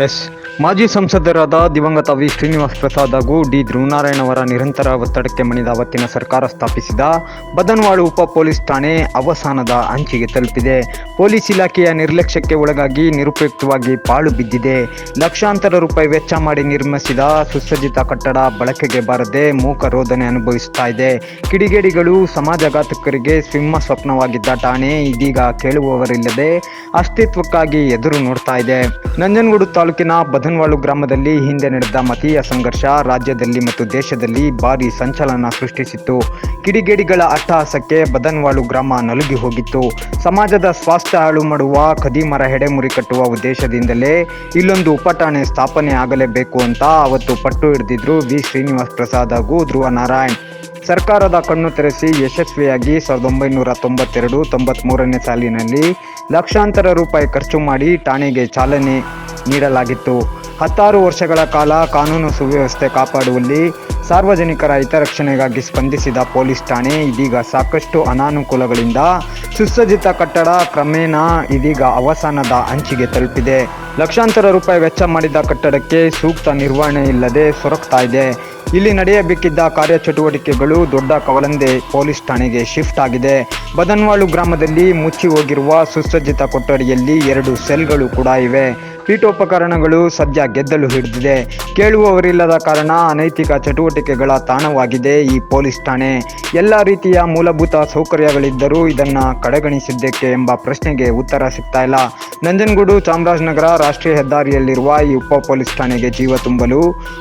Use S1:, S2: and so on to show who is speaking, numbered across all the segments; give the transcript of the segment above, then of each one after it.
S1: S ಮಾಜಿ ಸಂಸದರಾದ ದಿವಂಗತ ವಿ. ಶ್ರೀನಿವಾಸ್ ಪ್ರಸಾದ್ ಹಾಗೂ ಡಿ. ಧ್ರುವನಾರಾಯಣ್ ಅವರ ನಿರಂತರ ಒತ್ತಡಕ್ಕೆ ಮಣಿದ ಅವತ್ತಿನ ಸರ್ಕಾರ ಸ್ಥಾಪಿಸಿದ ಬದನ್ವಾಳು ಉಪ ಪೊಲೀಸ್ ಠಾಣೆ ಅವಸಾನದ ಅಂಚಿಗೆ ತಲುಪಿದೆ. ಪೊಲೀಸ್ ಇಲಾಖೆಯ ನಿರ್ಲಕ್ಷ್ಯಕ್ಕೆ ಒಳಗಾಗಿ ನಿರುಪಯುಕ್ತವಾಗಿ ಪಾಳು ಬಿದ್ದಿದೆ. ಲಕ್ಷಾಂತರ ರೂಪಾಯಿ ವೆಚ್ಚ ಮಾಡಿ ನಿರ್ಮಿಸಿದ ಸುಸಜ್ಜಿತ ಕಟ್ಟಡ ಬಳಕೆಗೆ ಬಾರದೆ ಮೂಕ ರೋಧನೆ ಅನುಭವಿಸುತ್ತಾ ಇದೆ. ಕಿಡಿಗೇಡಿಗಳು ಸಮಾಜಘಾತಕರಿಗೆ ಸಿಂಹ ಸ್ವಪ್ನವಾಗಿದ್ದ ಠಾಣೆ ಇದೀಗ ಕೇಳುವವರಿಲ್ಲದೆ ಅಸ್ತಿತ್ವಕ್ಕಾಗಿ ಎದುರು ನೋಡ್ತಾ ಇದೆ. ನಂಜನಗೂಡು ತಾಲೂಕಿನ ಬದನ್ವಾಳು ಗ್ರಾಮದಲ್ಲಿ ಹಿಂದೆ ನಡೆದ ಮತೀಯ ಸಂಘರ್ಷ ರಾಜ್ಯದಲ್ಲಿ ಮತ್ತು ದೇಶದಲ್ಲಿ ಭಾರಿ ಸಂಚಲನ ಸೃಷ್ಟಿಸಿತ್ತು. ಕಿಡಿಗೇಡಿಗಳ ಅಟ್ಟಹಾಸಕ್ಕೆ ಬದನ್ವಾಳು ಗ್ರಾಮ ನಲುಗಿ ಹೋಗಿತ್ತು. ಸಮಾಜದ ಸ್ವಾಸ್ಥ್ಯ ಹಾಳು ಮಾಡುವ ಖದೀಮರ ಹೆಡೆಮುರಿ ಕಟ್ಟುವ ಉದ್ದೇಶದಿಂದಲೇ ಇಲ್ಲೊಂದು ಉಪಠಾಣೆ ಸ್ಥಾಪನೆ ಆಗಲೇಬೇಕು ಅಂತ ಅವತ್ತು ಪಟ್ಟು ಹಿಡಿದಿದ್ರು ವಿ. ಶ್ರೀನಿವಾಸ್ ಪ್ರಸಾದ್ ಹಾಗೂ ಧ್ರುವ ನಾರಾಯಣ್. ಸರ್ಕಾರದ ಕಣ್ಣು ತೆರೆಸಿ ಯಶಸ್ವಿಯಾಗಿ ಸಾವಿರದ ಒಂಬೈನೂರ ತೊಂಬತ್ತೆರಡು ತೊಂಬತ್ಮೂರನೇ ಸಾಲಿನಲ್ಲಿ ಲಕ್ಷಾಂತರ ರೂಪಾಯಿ ಖರ್ಚು ಮಾಡಿ ಠಾಣೆಗೆ ಚಾಲನೆ ನೀಡಲಾಗಿತ್ತು. ಹತ್ತಾರು ವರ್ಷಗಳ ಕಾಲ ಕಾನೂನು ಸುವ್ಯವಸ್ಥೆ ಕಾಪಾಡುವಲ್ಲಿ ಸಾರ್ವಜನಿಕರ ಹಿತರಕ್ಷಣೆಗಾಗಿ ಸ್ಪಂದಿಸಿದ ಪೊಲೀಸ್ ಠಾಣೆ ಇದೀಗ ಸಾಕಷ್ಟು ಅನಾನುಕೂಲಗಳಿಂದ ಸುಸಜ್ಜಿತ ಕಟ್ಟಡ ಕ್ರಮೇಣ ಇದೀಗ ಅವಸಾನದ ಅಂಚಿಗೆ ತಲುಪಿದೆ. ಲಕ್ಷಾಂತರ ರೂಪಾಯಿ ವೆಚ್ಚ ಮಾಡಿದ ಕಟ್ಟಡಕ್ಕೆ ಸೂಕ್ತ ನಿರ್ವಹಣೆ ಇಲ್ಲದೆ ಸೊರಗ್ತಾ ಇದೆ. ಇಲ್ಲಿ ನಡೆಯಬೇಕಿದ್ದ ಕಾರ್ಯಚಟುವಟಿಕೆಗಳು ದೊಡ್ಡ ಕವಲಂದೆ ಪೊಲೀಸ್ ಠಾಣೆಗೆ ಶಿಫ್ಟ್ ಆಗಿದೆ. ಬದನ್ವಾಳು ಗ್ರಾಮದಲ್ಲಿ ಮುಚ್ಚಿ ಹೋಗಿರುವ ಸುಸಜ್ಜಿತ ಕೊಠಡಿಯಲ್ಲಿ ಎರಡು ಸೆಲ್ಗಳು ಕೂಡ ಇವೆ. ಪೀಠೋಪಕರಣಗಳು ಸದ್ಯ ಗೆದ್ದಲು ಹಿಡಿದಿದೆ. ಕೇಳುವವರಿಲ್ಲದ ಕಾರಣ ಅನೈತಿಕ ಚಟುವಟಿಕೆಗಳ ತಾಣವಾಗಿದೆ ಈ ಪೊಲೀಸ್ ಠಾಣೆ. ಎಲ್ಲ ರೀತಿಯ ಮೂಲಭೂತ ಸೌಕರ್ಯಗಳಿದ್ದರೂ ಇದನ್ನು ಕಡೆಗಣಿಸಿದ್ದಕ್ಕೆ ಎಂಬ ಪ್ರಶ್ನೆಗೆ ಉತ್ತರ ಸಿಗ್ತಾ ಇಲ್ಲ. ನಂಜನಗೂಡು ಚಾಮರಾಜನಗರ ರಾಷ್ಟ್ರೀಯ ಹೆದ್ದಾರಿಯಲ್ಲಿರುವ ಈ ಉಪ ಪೊಲೀಸ್ ಠಾಣೆಗೆ ಜೀವ ತುಂಬಲು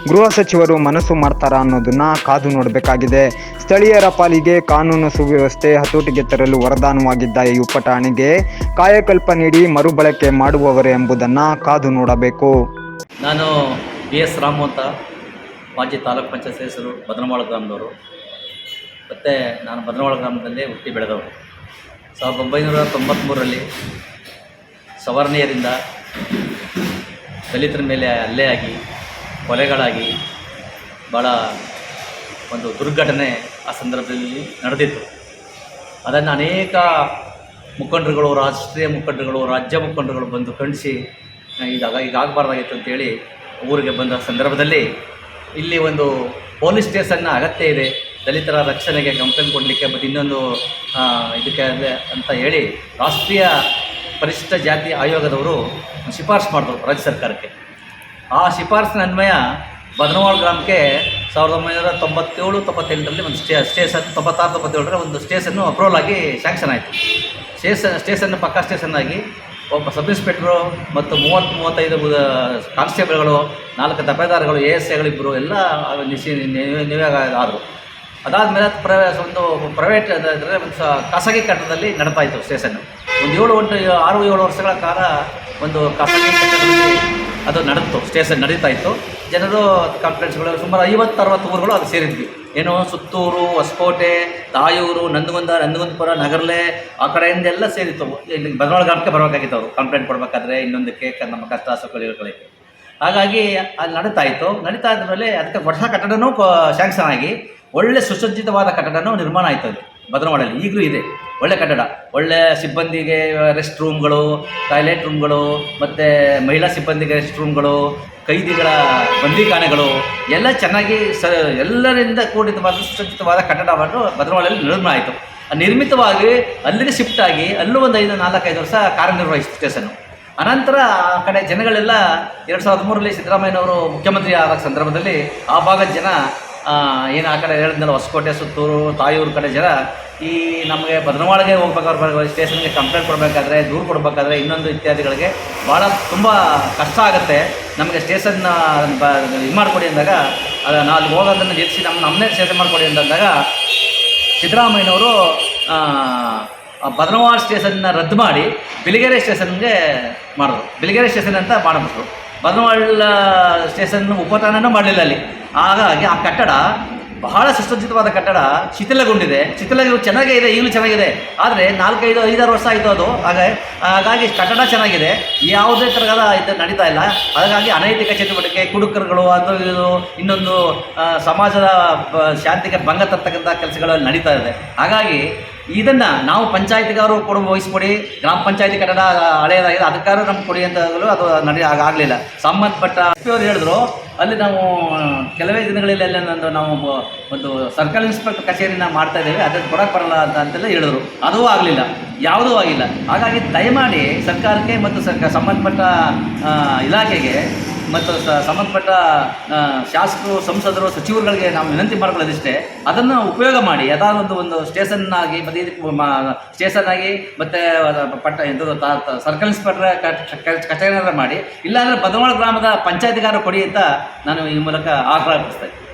S1: ಗೃಹ ಸಚಿವರು ಮನಸ್ಸು ಮಾಡ್ತಾರಾ ಅನ್ನೋದನ್ನ ಕಾದು ನೋಡಬೇಕಾಗಿದೆ. ಸ್ಥಳೀಯರ ಪಾಲಿಗೆ ಕಾನೂನು ಸುವ್ಯವಸ್ಥೆ ಹತೋಟಿಗೆ ತರಲು ವರದಾನವಾಗಿದ್ದ ಈ ಉಪ ಠಾಣೆಗೆ ಕಾಯಕಲ್ಪ ನೀಡಿ ಮರುಬಳಕೆ ಮಾಡುವವರೇ ಎಂಬುದನ್ನು ಕಾದು ನೋಡಬೇಕು?
S2: ನಾನು ಬಿ ಎಸ್ ರಾಮು ಅಂತ, ಮಾಜಿ ತಾಲೂಕ್ ಪಂಚಾಯತ್ ಸದಸ್ಯರು ಭದ್ರಮಾಳ ಗ್ರಾಮದವರು. ಮತ್ತು ನಾನು ಭದ್ರಮಾಳ ಗ್ರಾಮದಲ್ಲಿ ಹುಟ್ಟಿ ಬೆಳೆದವರು ಸಾವಿರದ ಒಂಬೈನೂರ ತೊಂಬತ್ತ್ಮೂರರಲ್ಲಿ ಸವರ್ಣೀಯರಿಂದ ದಲಿತರ ಮೇಲೆ ಹಲ್ಲೆ ಆಗಿ, ಕೊಲೆಗಳಾಗಿ ಭಾಳ ಒಂದು ದುರ್ಘಟನೆ ಆ ಸಂದರ್ಭದಲ್ಲಿ ನಡೆದಿತ್ತು. ಅದನ್ನು ಅನೇಕ ಮುಖಂಡರುಗಳು, ರಾಷ್ಟ್ರೀಯ ಮುಖಂಡರುಗಳು, ರಾಜ್ಯ ಮುಖಂಡರುಗಳು ಬಂದು ಖಂಡಿಸಿ ಇದಾಗ ಈಗ ಆಗಬಾರ್ದಾಗಿತ್ತು ಅಂತೇಳಿ ಊರಿಗೆ ಬಂದ ಸಂದರ್ಭದಲ್ಲಿ ಇಲ್ಲಿ ಒಂದು ಪೊಲೀಸ್ ಸ್ಟೇಷನ್ನ ಅಗತ್ಯ ಇದೆ. ದಲಿತರ ರಕ್ಷಣೆಗೆ ಕಂಪ್ಲೇಂಟ್ ಕೊಡಲಿಕ್ಕೆ, ಮತ್ತು ಇನ್ನೊಂದು ಇದಕ್ಕೆ ಅಂತ ಹೇಳಿ ರಾಷ್ಟ್ರೀಯ ಪರಿಶಿಷ್ಟ ಜಾತಿ ಆಯೋಗದವರು ಶಿಫಾರಸು ಮಾಡಿದ್ರು ರಾಜ್ಯ ಸರ್ಕಾರಕ್ಕೆ. ಆ ಶಿಫಾರಸಿನ ಅನ್ವಯ ಬದನವಾಳ ಗ್ರಾಮಕ್ಕೆ ಸಾವಿರದ ಒಂಬೈನೂರ ತೊಂಬತ್ತೇಳು, ತೊಂಬತ್ತೆಂಟರಲ್ಲಿ ಒಂದು ಸ್ಟೇ, ಸ್ಟೇಷನ್, ತೊಂಬತ್ತಾರು ತೊಂಬತ್ತೇಳರ ಒಂದು ಸ್ಟೇಷನ್ನು ಅಪ್ರೂವಲ್ ಆಗಿ ಸ್ಯಾಂಕ್ಷನ್ ಆಯಿತು. ಸ್ಟೇಷನ್ ಸ್ಟೇಷನ್ ಪಕ್ಕ ಸ್ಟೇಷನ್ ಆಗಿ ಒಬ್ಬ ಸಬ್ ಇನ್ಸ್ಪೆಕ್ಟ್ರು ಮತ್ತು ಮೂವತ್ತು ಮೂವತ್ತೈದು ಕಾನ್ಸ್ಟೇಬಲ್ಗಳು, ನಾಲ್ಕು ತಪೇದಾರ್ಗಳು, ಎ ಎಸ್ ಎಗಳಿಬ್ಬರು ಎಲ್ಲ ನಿಶಿ ನೀವೇ ಆದರು ಅದಾದಮೇಲೆ ಅದು ಪ್ರವೇಶ ಒಂದು ಪ್ರೈವೇಟ್ ಅಂದರೆ ಒಂದು ಖಾಸಗಿ ಕಟ್ಟಡದಲ್ಲಿ ನಡ್ತಾ ಇತ್ತು ಸ್ಟೇಷನ್ ಒಂದು ಏಳು ಎಂಟು, ಆರು ಏಳು ವರ್ಷಗಳ ಕಾಲ ಒಂದು ಖಾಸಗಿ ಕಟ್ಟಡದಲ್ಲಿ ಅದು ನಡೆದಿತ್ತು ಸ್ಟೇಷನ್ ನಡೀತಾ ಇತ್ತು. ಜನರು ಕಂಪ್ಲೇಂಟ್ಸ್ಗಳು ಸುಮಾರು ಐವತ್ತು, ಅರವತ್ತು ಊರುಗಳು ಅದು ಸೇರಿದ್ವಿ. ಏನು ಸುತ್ತೂರು, ಹೊಸಕೋಟೆ, ತಾಯೂರು, ನಂದಗುಂದ, ನಂದಗುಂದಪುರ, ನಗರ್ಲೆ, ಆ ಕಡೆಯಿಂದೆಲ್ಲ ಸೇರಿತ್ತು. ಇಲ್ಲಿ ಬದಲಾವಣೆ ಗ್ರಾಮಕ್ಕೆ ಬರಬೇಕಾಗಿತ್ತು ಅವರು. ಕಂಪ್ಲೇಂಟ್ ಕೊಡಬೇಕಾದ್ರೆ ಇನ್ನೊಂದಕ್ಕೆ ನಮ್ಮ ಕಷ್ಟ ಸುಖಗಳಿಗೆ ಹಾಗಾಗಿ ಅದು ನಡೀತಾ ಇತ್ತು ನಡೀತಾ ಅದಕ್ಕೆ ಹೊಸ ಕಟ್ಟಡನೂ ಶಾಂಕ್ಷನ್ ಆಗಿ ಒಳ್ಳೆ ಸುಸಜ್ಜಿತವಾದ ಕಟ್ಟಡನೂ ನಿರ್ಮಾಣ ಆಯಿತು ಅಲ್ಲಿ. ಬದನವಾಡಲ್ಲಿ ಈಗಲೂ ಇದೆ. ಒಳ್ಳೆ ಕಟ್ಟಡ, ಒಳ್ಳೆ ಸಿಬ್ಬಂದಿಗೆ ರೆಸ್ಟ್ ರೂಮ್ಗಳು ಟಾಯ್ಲೆಟ್ ರೂಮ್ಗಳು ಮತ್ತು ಮಹಿಳಾ ಸಿಬ್ಬಂದಿಗೆ ರೆಸ್ಟ್ ರೂಮ್ಗಳು ಕೈದಿಗಳ ಬಂದಿಖಾನೆಗಳು, ಎಲ್ಲ ಚೆನ್ನಾಗಿ ಸ, ಎಲ್ಲರಿಂದ ಕೂಡಿದ ಸುಸಜ್ಜಿತವಾದ ಕಟ್ಟಡವನ್ನು ಭದ್ರವಾಡಲ್ಲಿ ನಿರ್ಮಾಣ ಆಯಿತು. ನಿರ್ಮಿತವಾಗಿ ಅಲ್ಲಿಗೆ ಶಿಫ್ಟ್ ಆಗಿ ಅಲ್ಲೂ ಒಂದು ಐದು, ನಾಲ್ಕೈದು ವರ್ಷ ಕಾರ್ಯನಿರ್ವಹಿಸಿತು ಸ್ಟೇಷನ್ನು. ಅನಂತರ ಆ ಕಡೆ ಜನಗಳೆಲ್ಲ ಎರಡು ಸಾವಿರದ ಮೂರರಲ್ಲಿ ಸಿದ್ದರಾಮಯ್ಯನವರು ಮುಖ್ಯಮಂತ್ರಿ ಆದ ಸಂದರ್ಭದಲ್ಲಿ ಆ ಭಾಗದ ಜನ ಏನು ಆ ಕಡೆ ಹೇಳಿದ್ನಲ್ಲ, ಹೊಸಕೋಟೆ, ಸುತ್ತೂರು, ತಾಯೂರು ಕಡೆ ಜನ, ಈ ನಮಗೆ ಬದನವಾಳಿಗೆ ಹೋಗ್ಬೇಕಾದ್ರೆ ಸ್ಟೇಷನ್ಗೆ ಕಂಪ್ಲೇಂಟ್ ಕೊಡಬೇಕಾದ್ರೆ, ದೂರು ಕೊಡಬೇಕಾದ್ರೆ ಇನ್ನೊಂದು ಇತ್ಯಾದಿಗಳಿಗೆ ಭಾಳ ತುಂಬ ಕಷ್ಟ ಆಗುತ್ತೆ. ನಮಗೆ ಸ್ಟೇಷನ್ ಬ, ಇದು ಮಾಡಿಕೊಡಿ ಅಂದಾಗ, ಅದು ನಾವು ಅಲ್ಲಿ ಹೋಗೋದನ್ನು ನಿಲ್ಲಿಸಿ ನಮ್ಮ ನಮ್ಮನ್ನೇ ಸ್ಟೇಷನ್ ಮಾಡಿಕೊಡಿ ಅಂದಾಗ, ಸಿದ್ದರಾಮಯ್ಯನವರು ಬದನವಾಳ ಸ್ಟೇಷನ್ನ ರದ್ದು ಮಾಡಿ ಬಿಳಿಗೆರೆ ಸ್ಟೇಷನ್ಗೆ ಮಾಡಿದ್ರು. ಬಿಳಿಗೆರೆ ಸ್ಟೇಷನ್ ಅಂತ ಮಾಡಿಬಿಟ್ರು ಬದನವಾಳ ಸ್ಟೇಷನ್ ಉಪಠಾಣನೂ ಮಾಡಲಿಲ್ಲ ಅಲ್ಲಿ. ಹಾಗಾಗಿ ಆ ಕಟ್ಟಡ ಬಹಳ ಸುಸಜ್ಜಿತವಾದ ಕಟ್ಟಡ, ಶಿಥಿಲಗೊಂಡಿದೆ. ಶಿಥಿಲ ಚೆನ್ನಾಗೇ ಇದೆ, ಈಗಲೂ ಚೆನ್ನಾಗಿದೆ. ಆದರೆ ನಾಲ್ಕೈದು, ಐದಾರು ವರ್ಷ ಆಯಿತು ಅದು. ಹಾಗೆ, ಹಾಗಾಗಿ ಕಟ್ಟಡ ಚೆನ್ನಾಗಿದೆ. ಯಾವುದೇ ಥರದ ಇದು ನಡೀತಾ ಇಲ್ಲ. ಹಾಗಾಗಿ ಅನೈತಿಕ ಚಟುವಟಿಕೆ, ಕುಡುಕರುಗಳು, ಅದು ಇನ್ನೊಂದು ಸಮಾಜದ ಶಾಂತಿಗೆ ಭಂಗ ತರ್ತಕ್ಕಂಥ ಕೆಲಸಗಳು ನಡೀತಾ ಇದೆ. ಹಾಗಾಗಿ ಇದನ್ನು ನಾವು ಪಂಚಾಯತಿಗಾರು ಕೊಡು ವಹಿಸ್ಕೊಡಿ, ಗ್ರಾಮ ಪಂಚಾಯತಿ ಕಟ್ಟಡ ಹಳೆಯದಾಗಿದೆ ಅದಕ್ಕಾದ್ರೂ ನಮ್ಗೆ ಕೊಡಿ ಅಂತ ಅದು ನಡೆ ಆಗಲಿಲ್ಲ. ಸಂಬಂಧಪಟ್ಟ ಅವರು ಹೇಳಿದ್ರು, ಅಲ್ಲಿ ನಾವು ಕೆಲವೇ ದಿನಗಳಲ್ಲಿ ನಂದು ನಾವು ಒಂದು ಸರ್ಕಲ್ ಇನ್ಸ್ಪೆಕ್ಟರ್ ಕಚೇರಿನ ಮಾಡ್ತಾ ಇದ್ದೇವೆ ಅದನ್ನು ಕೊಡಕ್ಕೆ ಬರಲ್ಲ ಅಂತ ಅಂತೆಲ್ಲ ಹೇಳಿದ್ರು. ಅದೂ ಆಗಲಿಲ್ಲ, ಯಾವುದೂ ಆಗಿಲ್ಲ. ಹಾಗಾಗಿ ದಯಮಾಡಿ ಸರ್ಕಾರಕ್ಕೆ ಮತ್ತು ಸರ್ಕಾರ ಸಂಬಂಧಪಟ್ಟ ಇಲಾಖೆಗೆ ಮತ್ತು ಸಂಬಂಧಪಟ್ಟ ಶಾಸಕರು, ಸಂಸದರು, ಸಚಿವರುಗಳಿಗೆ ನಾವು ವಿನಂತಿ ಮಾಡ್ಕೊಳ್ಳೋದಿಷ್ಟೇ. ಅದನ್ನು ಉಪಯೋಗ ಮಾಡಿ. ಯಾವುದಾದ್ರು ಒಂದು ಒಂದು ಸ್ಟೇಷನ್ ಆಗಿ ಮತ್ತು ಇದಕ್ಕೆ ಸ್ಟೇಷನ್ ಆಗಿ ಮತ್ತೆ ಪಟ್ಟ ಇದು ಸರ್ಕಲ್ ಇನ್ಸ್ಪೆಕ್ಟರ್ ಕಚೇರಿ ಮಾಡಿ. ಇಲ್ಲಾಂದರೆ ಬದವಾಳ ಗ್ರಾಮದ ಪಂಚಾಯತಿಗಾರ ಕೊಡಿ ಅಂತ ನಾನು ಈ ಮೂಲಕ ಆಗ್ರಹಪಡಿಸ್ತೇನೆ